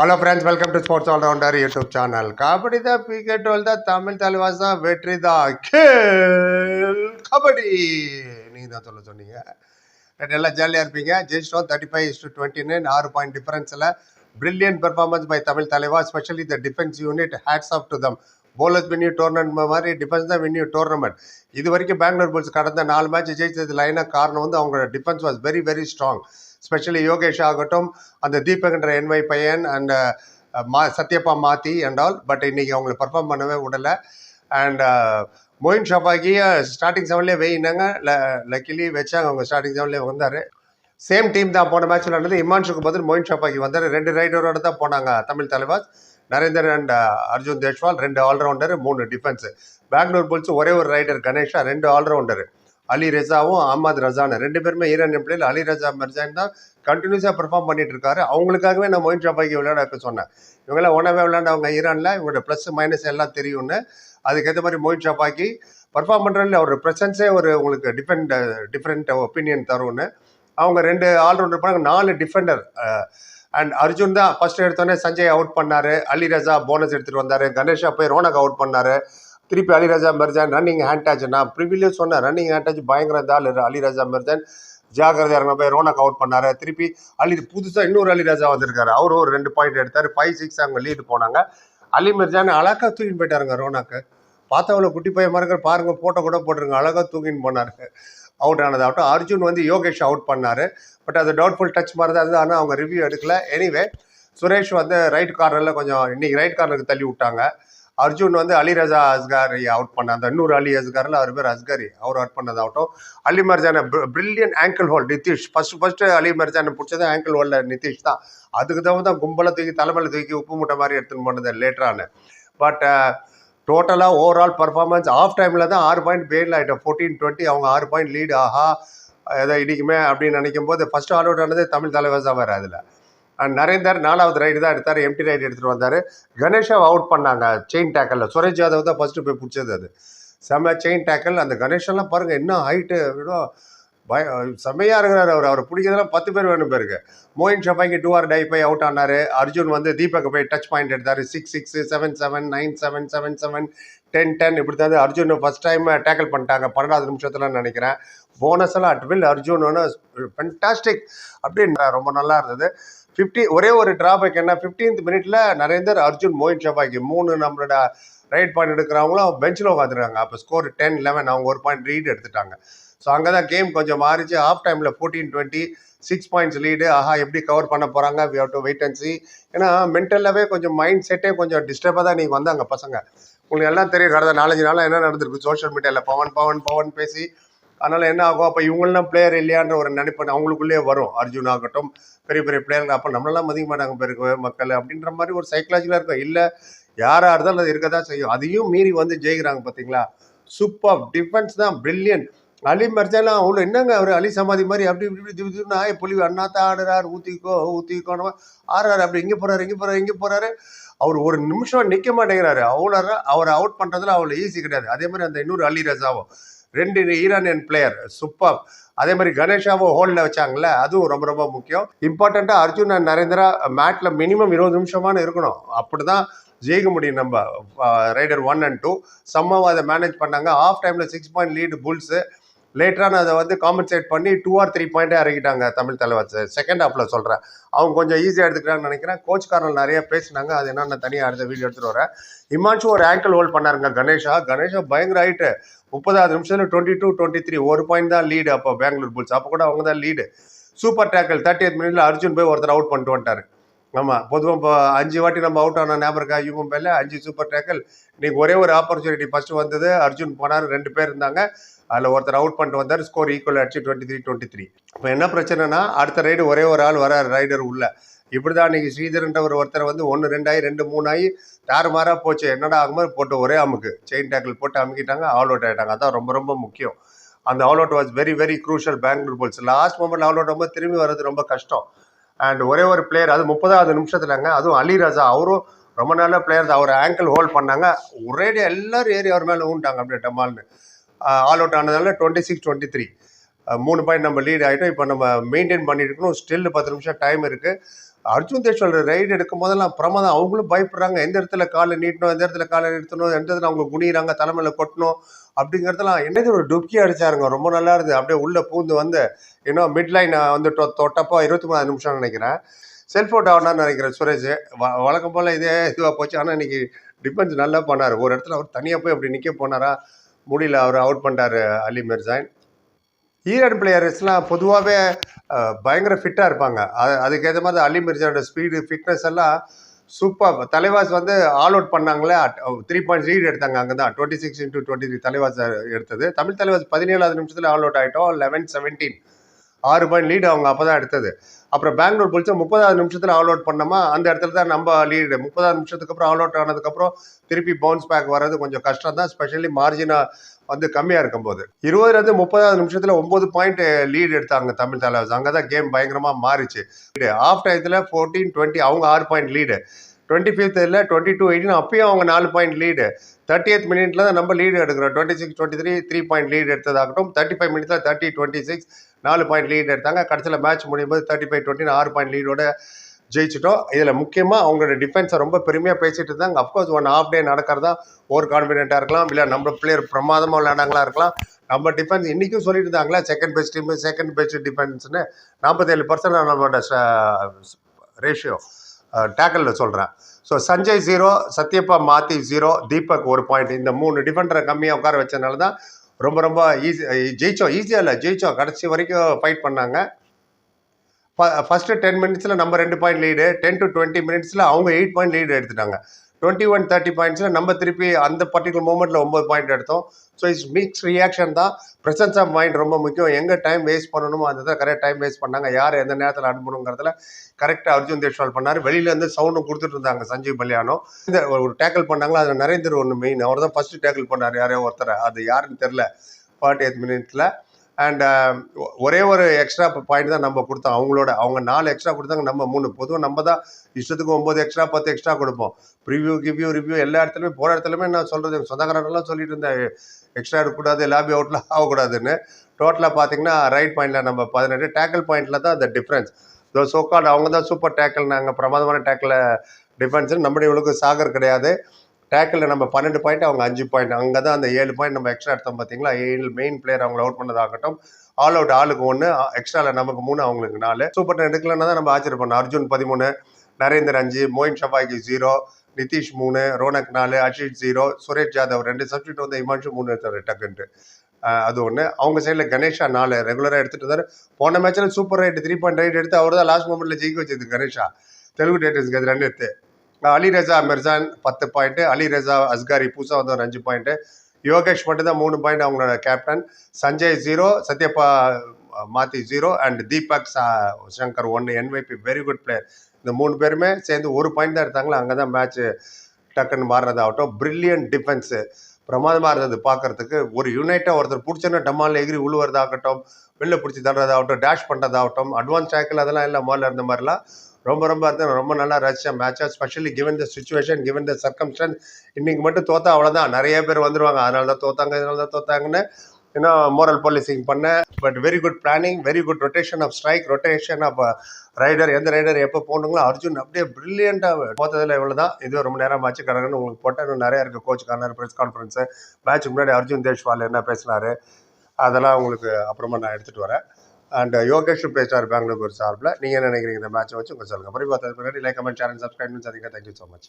Hello friends welcome to sports allrounder YouTube channel kabaddi தான் cricket தான் தமிழ் தலைவாஸ் தான் வெற்றி தான் கேள் கபடி நீங்கள் தான் சொல்ல சொன்னீங்க. நல்லா ஜாலியாக இருப்பீங்க. ஜெயிச்சிட்டோம். Thirty five to twenty nine ஆறு point டிஃபரன்ஸில் brilliant performance by Tamil Thalaiva specially the defence unit hats off to them bowlers win you tournament மாதிரி டிஃபென்ஸ் தான் வின்யூ டோர்னமெண்ட் இது வரைக்கும் பெங்களூர் புல்ஸ் கடந்த நாலு மேட்ச் ஜெயிச்சது லைனாக காரணம் வந்து அவங்களோட defence was very very strong specially Yogesh ஆகட்டும் அந்த தீபக்ன்ற என்வை பையன் அண்ட் uh, மா சத்யப்பா மாத்தி அண்ட் ஆல் பட் இன்னைக்கு அவங்களை பர்ஃபார்ம் பண்ணவே விடல. And uh, Moein Shafaghi starting செவன்லேயே வெயினாங்க லக்கிலி வச்சாங்க அவங்க ஸ்டார்டிங் செவன்லேயே வந்தார். சேம் டீம் தான் போன மேட்ச் விளாண்டது இமான்ஷுக்கு பதில் மொயின் ஷாபாக்கி வந்தார். ரெண்டு ரைடரோட தான் போனாங்க தமிழ் தலைவாஸ் நரேந்தர் அண்ட் uh, அர்ஜுன் தேஷ்வால் ரெண்டு ஆல்ரவுண்டர் மூணு டிஃபென்ஸ் பெங்களூர் புல்ஸ் ஒரே ஒரு ரைடர் கணேஷா ரெண்டு ஆல்ரவுண்டர் அலி ரெசாவும் அஹமத் ரசான் ரெண்டு பேருமே ஈரான் பிளேயில் அலி ரஜா மர்ஜான் தான் கண்டினியூஸாக பெர்ஃபார்ம் பண்ணிட்டு இருக்காரு அவங்களுக்காகவே நான் மொயின் ஷாபாக்கி விளையாட வைக்க சொன்னேன். இவங்களாம் ஒன்றாவே விளையாண்டவங்க ஈரானில். இவங்களோட ப்ளஸ் மைனஸ் எல்லாம் தெரியும்னு. அதுக்கேற்ற மாதிரி மொயின் ஷாப்பாக்கி பர்ஃபார்ம் பண்ணுறதுல ஒரு ப்ரெசன்ஸே ஒரு உங்களுக்கு டிஃபெண்ட் டிஃப்ரெண்ட் ஒப்பீனியன் தரும்னு. அவங்க ரெண்டு ஆல்ரவுண்டர் பண்ணாங்க நாலு டிஃபெண்டர் அண்ட் அர்ஜுன் தான் ஃபர்ஸ்ட் எடுத்தோடனே சஞ்சய் அவுட் பண்ணார். அலி ரஜா போனஸ் எடுத்துகிட்டு வந்தார். கணேஷா போய் ரோனக் அவுட் பண்ணார். திருப்பி Alireza Mirzaian running hand touch நான் ப்ரிவிலே சொன்னேன் ரன்னிங் ஹேண்ட் டச் பயங்கர தாள் அலிராஜா மிர்ஜான் ஜாகிரதை இறங்க போய் ரோனக் அவுட் பண்ணார். திருப்பி அலி புதுசாக இன்னொரு அலிராஜா வந்திருக்காரு. அவரும் ஒரு ரெண்டு பாயிண்ட் எடுத்தார். ஃபைவ் சிக்ஸ் அவங்க லீடு போனாங்க. அலி மிர்ஜான் அழகா தூக்கின்னு போயிட்டாருங்க ரோனாக்கு. பார்த்தவங்கள குட்டி பையன் மாதிரி பாருங்கள் ஃபோட்டோ கூட போட்டிருங்க. அழகாக தூக்கின்னு போனார். அவுட் ஆனதாகட்டும் அர்ஜுன் வந்து யோகேஷ் அவுட் பண்ணார். பட் அது டவுட்ஃபுல் டச் மாதிரி தான் இருந்தது. ஆனால் அவங்க ரிவ்யூ எடுக்கல. எனிவே சுரேஷ் வந்து ரைட் கார்னரில் கொஞ்சம் இன்னைக்கு ரைட் கார்னருக்கு தள்ளி விட்டாங்க. அர்ஜுன் வந்து அலி ரஜா அஸ்காரி அவுட் பண்ண அந்த இன்னொரு அலி அஸ்காரில் அவர் பேர் அஸ்காரி அவர் out பண்ணதாகட்டும் Ali Mirzaian brilliant ankle hold Nitesh. First first Ali மர்ஜானை பிடிச்சது ஆங்கிள் ஹோல்ல நிதிஷ் தான். அதுக்கு தான் தான் கும்பலை தூக்கி தலைமையில் தூக்கி உப்பு மூட்டை மாதிரி எடுத்துன்னு போனது லேட்டரான பட் டோட்டலாக ஓவரால் பர்ஃபார்மன்ஸ் ஆஃப் டைமில் தான் ஆறு பாயிண்ட் பெயில் ஆகிட்டோம் ஃபோர்டீன் டுவெண்ட்டி அவங்க ஆறு பாயிண்ட் லீடு ஆஹா ஏதோ இடிக்குமே அப்படின்னு நினைக்கும் போது ஃபஸ்ட்டு ஆல் அவுட் ஆனது தமிழ் தலைவர் தான் வேறு அதில். நரேந்தர் நாலாவது ரைடு தான் எடுத்தார். எம்டி ரைடு எடுத்துகிட்டு வந்தார். கணேஷாவை அவுட் பண்ணாங்க. செயின் டேக்கலில் சுரேஷ் யாதவ் தான் ஃபஸ்ட்டு போய் பிடிச்சது அது. செம்ம செயின் டேக்கல் அந்த கணேஷெல்லாம் பாருங்கள் என்ன ஹைட்டு விட பய செம்மையாக இருக்கிறார் அவர். அவர் பிடிக்கிறதுலாம் பத்து பேர் வேணும் பேருக்கு மோயின் ஷபாய்க்கு டூ ஆர் டை போய் அவுட் ஆனார். அர்ஜுன் வந்து தீபக் போய் டச் பாயிண்ட் எடுத்தார். Six six seven seven nine seven seven seven ten ten இப்படி தான் அர்ஜுன் ஃபஸ்ட் டைம் டேக்கிள் பண்ணிட்டாங்க. பன்னெண்டாவது நிமிஷத்தில் நினைக்கிறேன். போனஸ் எல்லாம் அட் வில் அர்ஜுன் ஒன்று ஃபென்டாஸ்டிக் அப்படின்னு ரொம்ப நல்லா இருந்தது. ஃபிஃப்டி ஒரே ஒரு டிராபேக் என்ன? ஃபிஃப்டீன்த் மினிட்ல நரேந்தர் அர்ஜுன் மோயின் ஷபாக்கி மூணு நம்மளோட ரைட் பாயிண்ட் எடுக்கிறவங்களும் பெஞ்சில் உட்காந்துருக்காங்க அப்போ ஸ்கோர் டென் லெவன் அவங்க ஒரு பாயிண்ட் ரீட் எடுத்துட்டாங்க. ஸோ அங்கே தான் கேம் கொஞ்சம் மாறிச்சு. ஆஃப் டைமில் fourteen twenty six points lead ஆஹா எப்படி கவர் பண்ண போகிறாங்க we have to wait and see ஏன்னா மென்டலாகவே கொஞ்சம் மைண்ட் செட்டே கொஞ்சம் டிஸ்டர்பாக தான் நீங்கள் வந்தாங்க பசங்க. உங்களுக்கு எல்லாம் தெரியும் கடந்த நாலஞ்சு நாளாக என்ன நடந்திருக்கு? சோஷியல் மீடியாவில் பவன் பவன் பவன் பேசி அதனால் என்ன ஆகும்? அப்போ இவங்களாம் பிளேயர் இல்லையான்ற ஒரு நினைப்பு அவங்களுக்குள்ளேயே வரும். அர்ஜுன் ஆகட்டும் பெரிய பெரிய பிளேயர்கள் அப்போ நம்மளெல்லாம் மதிக்க மாட்டாங்க பெருக்கு மக்கள் அப்படின்ற மாதிரி ஒரு சைக்கலாஜிக்கலாக இருக்கும். இல்லை யாராக இருந்தாலும் அது இருக்க தான் செய்யும். அதையும் மீறி வந்து ஜெயிக்கிறாங்க பார்த்தீங்களா சூப்பர் டிஃபென்ஸ் தான் பிரில்லியன் அலி மர்ஜாலாம் அவ்வளோ என்னங்க அவர்? அலி சமாதி மாதிரி அப்படி இப்படி இப்படி திடீர் ஆய புலி அண்ணாத்தா ஆடுறாரு. ஊற்றிக்கோ ஊற்றிக்கோனவா ஆடுறாரு. அப்படி இங்கே போகிறாரு இங்கே போகிறாரு இங்கே போகிறாரு அவர் ஒரு நிமிஷம் நிற்க மாட்டேங்கிறாரு. அவ்வளோ அவரை அவுட் பண்ணுறதுல அவ்வளோ ஈஸி கிடையாது. அதே மாதிரி அந்த இன்னொரு அலி ரசாவும். ரெண்டு ஈரானியன் பிளேயர் சூப்பர் அதே மாதிரி கணேஷாவும் ஹோல்டில் வச்சாங்கல்ல அதுவும் ரொம்ப ரொம்ப முக்கியம். இம்பார்ட்டண்ட்டாக அர்ஜுன் அண்ட் நரேந்திரா மேட்டில் மினிமம் இருபது நிமிஷமான இருக்கணும். அப்படி தான் ஜெயிக்க முடியும் நம்ம ரைடர் ஒன் அண்ட் டூ சம்மாவை அதை மேனேஜ் பண்ணாங்க. ஆஃப் டைமில் சிக்ஸ் பாயிண்ட் லீடு புல்ஸு. லேட்டரான அதை வந்து காம்பன்சேட் பண்ணி டூ ஆர் த்ரீ பாயிண்டே இறக்கிட்டாங்க தமிழ் தலைவர். செகண்ட் ஹாஃபில் சொல்கிறேன் அவங்க கொஞ்சம் ஈஸியாக எடுத்துக்கிறாங்கன்னு நினைக்கிறேன். கோச் காரணம் நிறைய பேசினாங்க. அது என்னென்ன தனியாக அடுத்த வீடியோ எடுத்துகிட்டு வரேன். இமான்ஷு ஒரு ஆங்கிள் ஹோல்ட் பண்ணாருங்க கணேஷா. கணேஷா பயங்கர ஆகிட்டு முப்பதாவது நிமிஷத்தில் டுவெண்ட்டி டூ டுவெண்ட்டி த்ரீ ஒரு பாயிண்ட் தான் லீடு அப்போ பெங்களூர் புல்ஸ் அப்போ கூட அவங்க தான் lead super tackle thirty eight மினிட்ல அர்ஜுன் போய் ஒருத்தர் அவுட் பண்ணிட்டு வந்துட்டார். ஆமாம் பொதுவாக இப்போ அஞ்சு வாட்டி நம்ம அவுட் ஆன ஞாபகம் இருக்கா? யூ மும்பையில் அஞ்சு சூப்பர் டேக்கிள் இன்னைக்கு ஒரே ஒரு ஆப்பர்ச்சுனிட்டி ஃபர்ஸ்ட் வந்தது. அர்ஜுன் போனார் ரெண்டு பேர் இருந்தாங்க. அதில் ஒருத்தர் அவுட் பண்ணிட்டு வந்தார். ஸ்கோர் ஈக்குவல் அடிச்சு டுவெண்ட்டி த்ரீ டுவெண்ட்டி த்ரீ இப்போ என்ன பிரச்சனைனா அடுத்த ரைடு ஒரே ஒரு ஆள் வர ரைடர் உள்ள. இப்படி தான் இன்னைக்கு ஸ்ரீதர்ன்ற ஒரு ஒருத்தர் வந்து ஒன்று ரெண்டாயி ரெண்டு மூணாயி தாறுமாறாக போச்சு. என்னடா ஆகும்போது போட்டு ஒரே அமுக்கு. செயின் டேக்கிள் போட்டு அமுக்கிட்டாங்க ஆல் அவுட் ஆகிட்டாங்க அதான் ரொம்ப ரொம்ப முக்கியம். அந்த all out was very very crucial Bengaluru Bulls last moment all out ரொம்ப திரும்பி வர்றது ரொம்ப கஷ்டம். அண்ட் ஒரே ஒரு பிளேயர் அது முப்பதாவது நிமிஷத்துலங்க அதுவும் அலி ராஜா அவரும் ரொம்ப நல்ல பிளேயர் அவர் ஆங்கிள் ஹோல்ட் பண்ணாங்க. ஒரேடியாக எல்லாரும் ஏறி அவர் மேலே ஊன்ட்டாங்க அப்படியே டமால்னு ஆல் அவுட் ஆனதால டுவெண்ட்டி சிக்ஸ் டுவெண்ட்டி த்ரீ மூணு பாயிண்ட் நம்ம லீட் ஆகிட்டோம் இப்போ நம்ம மெயின்டைன் பண்ணிட்டு இருக்கணும். ஸ்டில் பத்து நிமிஷம் டைம் இருக்குது அர்ஜுன் தேஷ்வால் ரைடு எடுக்கும் போதெல்லாம் பிரமாதம். அவங்களும் பயப்படுறாங்க. எந்த இடத்துல காலை நீட்டணும் எந்த இடத்துல காலை நிறுத்தணும் எந்த இடத்துல அவங்க குனிகிறாங்க தலைமையில் கொட்டணும் அப்படிங்கிறதெல்லாம் என்னது ஒரு டுப்கி அடிச்சாருங்க. ரொம்ப நல்லா இருந்தது. அப்படியே உள்ள பூந்து வந்து இன்னும் மிட் லைன் வந்து தொ- தொட்டப்போ இருபத்தி மூணாவது நிமிஷம் நினைக்கிறேன். செல்ஃப் அவுட் ஆகணும்னு நினைக்கிறேன் சுரேஷ். வ- வழக்கம் போல் இதே இதுவாக போச்சு. ஆனால் இன்னைக்கு டிஃபென்ஸ் நல்லா பண்ணார். ஒரு இடத்துல அவர் தனியாக போய் அப்படி நிற்க போனாரா? முடியல. அவர் அவுட் பண்ணிட்டார். அலி மிர்சாயின். ஈரான் பிளேயர்ஸ்லாம் பொதுவாகவே பயங்கர ஃபிட்டாக இருப்பாங்க. அது அதுக்கேற்ற மாதிரி அலி மிர்ஜாவோட ஸ்பீடு ஃபிட்னஸ் எல்லாம் சூப்பர் தலைவாஸ் வந்து ஆல் அவுட் பண்ணாங்களே த்ரீ பாயிண்ட் லீட் எடுத்தாங்க அங்கே தான் twenty six into twenty three Thalaivas எடுத்தது. தமிழ் தலைவாஸ் பதினேழாவது நிமிஷத்தில் ஆல் அவுட் ஆகிட்டோம் லெவன் செவன்டீன் ஆறு பாயிண்ட் லீடு அவங்க அப்போ தான் எடுத்தது. அப்புறம் பெங்களூர் புலிச்சா முப்பதாவது நிமிஷத்தில் ஆல் அவுட் பண்ணோமா? அந்த இடத்துல தான் நம்ம லீடு முப்பதாவது நிமிஷத்துக்கு அப்புறம் ஆல் அவுட் ஆனதுக்கப்புறம் திருப்பி பவுன்ஸ் பேக் வர்றது கொஞ்சம் கஷ்டம் தான் ஸ்பெஷலி மார்ஜினாக வந்து கம்மியாக இருக்கும்போது. இருபதுலேருந்து முப்பதாவது நிமிஷத்தில் ஒம்பது பாயிண்ட் லீடு எடுத்தாங்க தமிழ் தலைவர் அங்கே தான் கேம் பயங்கரமாக மாறிச்சு ஆஃப் டயத்தில் ஃபோர்டீன் டுவெண்ட்டி அவங்க ஆறு பாயிண்ட் லீடு டுவெண்ட்டி ஃபிஃப்த்தில் டுவெண்ட்டி டூ எயிட்டின் அப்பயும் அவங்க நாலு பாயிண்ட் லீடு தேர்ட்டி எய்த் மினிட்ல தான் நம்ம லீடு எடுக்கிறோம். Twenty six twenty three three point lead எடுத்ததாகட்டும். Thirty five மினிட்ஸில் தேர்ட்டி டுவெண்ட்டி சிக்ஸ் நாலு பாயிண்ட் லீட் எடுத்தாங்க. கடைசியில் மேட்ச் முடியும் போது தேர்ட்டி ஃபைவ் டுவெண்ட்டி ஆறு பாயிண்ட் லீடோட ஜெயிச்சிட்டோம். இதில் முக்கியமாக அவங்களோட டிஃபென்ஸை ரொம்ப பெருமையாக பேசிட்டு இருந்தாங்க. அஃப்கோர்ஸ் ஒன் ஆஃப் டே நடக்கிறதா ஓவர் கான்ஃபிடென்ட்டாக இருக்கலாம். இல்லை நம்ம பிளேயர் பிரமாதமாக விளையாடாங்களா இருக்கலாம். நம்ம டிஃபென்ஸ் இன்றைக்கும் சொல்லிட்டு இருந்தாங்களா second best team second best டிஃபென்ஸ்னு நாற்பத்தேழு பர்சன்ட் நம்மளோட ரேஷியோ டேக்கலில் சொல்கிறேன் ஸோ சஞ்சய் ஜீரோ சத்யப்பா மாத்தி ஜீரோ தீபக் ஒரு பாயிண்ட் இந்த மூணு டிஃபெண்டரை கம்மியாக உட்கார வச்சதுனால தான் ரொம்ப ரொம்ப ஈஸி ஜெயிச்சோம். ஈஸியாக இல்லை ஜெயிச்சோம். கடைசி வரைக்கும் ஃபைட் பண்ணாங்க. ஃபஸ்ட்டு டென் மினிட்ஸில் நம்ம ரெண்டு point lead ten to twenty மினிட்ஸில் அவங்க எயிட் பாயிண்ட் லீடு எடுத்துட்டாங்க. டுவெண்ட்டி ஒன் தேர்ட்டி பாயிண்ட்ஸில் நம்ம திருப்பி அந்த பர்டிகுலர் மூமெண்ட்டில் ஒம்பது பாயிண்ட் எடுத்தோம். ஸோ இட்ஸ் மிக்ஸ் ரியாக்ஷன் தான். ப்ரெசன்ஸ் ஆஃப் மைண்ட் ரொம்ப முக்கியம். எங்கே டைம் வேஸ்ட் பண்ணணுமோ அந்த தான் கரெக்ட் டைம் வேஸ்ட் பண்ணாங்க. யார் எந்த நேரத்தில் அனுப்பணுங்கிறதுல கரெக்டாக அர்ஜுன் தேஷ்வால் பண்ணார். வெளியிலேருந்து சவுண்டும் கொடுத்துட்டு இருந்தாங்க சஞ்சீவ் பல்யானோ. இந்த ஒரு டேக்கிள் பண்ணாங்களா? அதில் நரேந்தர் ஒன்று மெயின் அவர் தான் ஃபஸ்ட்டு டேக்கிள் பண்ணார். யாரையோ ஒருத்தர். அது யாருன்னு தெரில ஃபார்ட்டி எய்த் மினிட்ஸில் அண்ட் um, ஒரே ஒரு எக்ஸ்ட்ரா பாயிண்ட் தான் நம்ம கொடுத்தோம். அவங்களோட அவங்க நாலு எக்ஸ்ட்ரா கொடுத்தாங்க நம்ம மூணு. பொதுவாக நம்ம தான் இஷ்டத்துக்கு ஒம்பது எக்ஸ்ட்ரா பத்து எக்ஸ்ட்ரா கொடுப்போம். ப்ரிவ்யூ கிவ்யூ ரிவ்யூ எல்லா இடத்துலையுமே போகிற இடத்துலையுமே நான் சொல்கிறது சொந்தக்காரர்கள்லாம் சொல்லிட்டு இருந்தேன் எக்ஸ்ட்ரா எடுக்கக்கூடாது லாபி அவுட்லாம் ஆகக்கூடாதுன்னு. டோட்டலாக பார்த்தீங்கன்னா ரைட் பாயிண்டில் நம்ம பதினெட்டு டேக்கிள் பாயிண்டில் தான் அந்த டிஃப்ரென்ஸ் இதோ சோக்கால் அவங்க தான் சூப்பர் டேக்கிள் நாங்கள் பிரமாதமான டேக்கில் டிஃபென்ஸ் நம்முடைய இவ்வளோக்கு சாகர் கிடையாது. டேக்கிளில் நம்ம பன்னெண்டு பாயிண்ட் அவங்க அஞ்சு பாயிண்ட் அங்கே தான் அந்த ஏழு பாயிண்ட் நம்ம எக்ஸ்ட்ரா எடுத்தோம் பார்த்தீங்களா ஏழு மெயின் பிளேயர் அவங்கள அவுட் பண்ணதாகட்டும். ஆல் அவுட் ஆளுக்கு ஒன்று எக்ஸ்ட்ராவில் நமக்கு மூணு அவங்களுக்கு நாலு. சூப்பர் டென் எடுக்கலன்னா தான் நம்ம ஆச்சரியப்படணும் அர்ஜுன் பதிமூணு நரேந்தர் அஞ்சு மோயின் ஷபாய்க்கு ஜீரோ நிதிஷ் மூணு ரோனக் நாலு அஷித் ஜீரோ சுரேஷ் ஜாதவ் ரெண்டு சப்ஸ்டியூட் வந்து இமான்ஷு மூணு எடுத்தார் டக்குன்ட்டு. அது ஒன்று அவங்க சைடில் கணேஷா நாலு ரெகுலராக எடுத்துகிட்டு வந்தார். போன மேட்ச்சில் super raid three point raid எடுத்து அவர் தான் லாஸ்ட் மூமெண்ட்டில் ஜெயிக்க வச்சது கணேஷா. தெலுங்கு டேட்டர்ஸ்க்கு அது ரெண்டு எடுத்து. அலி ரஜா மிர்சான் பத்து பாயிண்ட்டு அலி ரஜா அஸ்காரி பூசா வந்து ஒரு அஞ்சு பாயிண்ட்டு யோகேஷ் மட்டும்தான் மூணு பாயிண்ட் அவங்களோட கேப்டன் சஞ்சய் ஜீரோ சத்யப்பா மாத்தி ஜீரோ அண்ட் தீபக் சா- சங்கர் ஒன்று என்வைபி வெரி குட் பிளேயர் இந்த மூணு பேருமே சேர்ந்து ஒரு பாயிண்ட் தான் எடுத்தாங்களா? அங்கே தான் மேட்ச் டக்குன்னு மாறினதாகட்டும். பிரில்லியன்ட் டிஃபென்ஸு பிரமாதமாக இருந்தது பார்க்கறதுக்கு. ஒரு யுனைட்டாக ஒருத்தர் பிடிச்சோன்னா டம்மால் எகிரி உழுவுறதாகட்டும் வெளில பிடிச்சி தள்ளுறதாகட்டும் டேஷ் பண்ணுறதாகட்டும் அட்வான்ஸ் டேக்கிள் அதெல்லாம் இல்லை முதல்ல இருந்த மாதிரிலாம் ரொம்ப ரொம்ப அர்த்தம். ரொம்ப நல்லா ரசித்தேன் மேட்சாக specially given the situation given the circumstance இன்னைக்கு மட்டும் தோத்தா அவ்வளோதான் நிறைய பேர் வந்துருவாங்க. அதனால தான் தோத்தாங்க இதனால தான் தோத்தாங்கன்னு இன்னும் மோரல் பாலிசிங் பண்ணேன் but very good planning very good rotation of strike rotation of raider எந்த ரைடர் எப்போ போகணுங்களோ அர்ஜுன் அப்படியே பிரில்லியண்ட்டாக போத்ததில் இவ்வளோ தான் இது ரொம்ப நேரம் ஆச்சு. கடகன்னு உங்களுக்கு போட்டேன். இன்னும் நிறைய இருக்குது coach corner press conference match முன்னாடி அர்ஜுன் தேஷ்வால் என்ன பேசினார்? அதெல்லாம் உங்களுக்கு அப்புறமா நான் எடுத்துகிட்டு வரேன். அண்ட் யோகேஷ் பேசினார் பெங்களூர் சார்பில். நீங்கள் என்ன நினைக்கிறீங்க இந்த மேட்சை வச்சு உங்கள் சொல்லுங்கள் அப்புறம் பார்த்ததுக்கு முன்னாடி லைக் கமெண்ட் சேனல் சப்ஸ்கிரைப் பண்ணி தேங்க்யூ ஸோ மச்